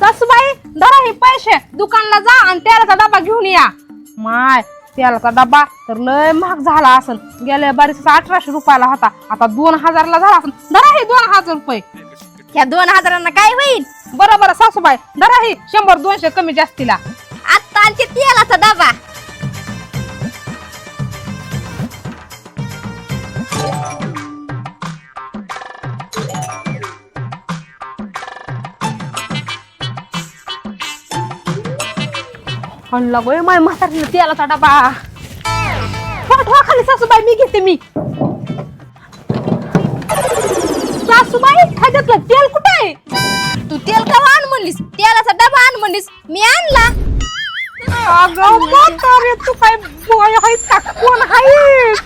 सासूबाई धरा हे पैसे. दुकानला जा आणि तेलाचा डबा घेऊन या. माय तेलाचा डबा तर लय महाग झाला असन. गेल्या बारीस अठराशे रुपयाला होता. आता दोन हजारला झाला असन. धरा हे दोन हजार रुपये. या दोन हजारांना काय होईल? बरं बरं सासूबाई धरा हे. शंभर दोनशे कमी जास्तीला. आत्ता आणते तेलाचा डबा. आणला गोय माय म्हातारीनं तेलाचा डबा. ठेवा ठेवा खाली सासूबाई मी घेते मी. सासूबाई ह्याच्यातलं तेल कुठे आहे? तू तेल का आण म्हणलीस? तेलाचा डबा आण म्हणलीस. मी आणला. अगं म्हातारे तू काय बोय आहेस का? कोण आहेस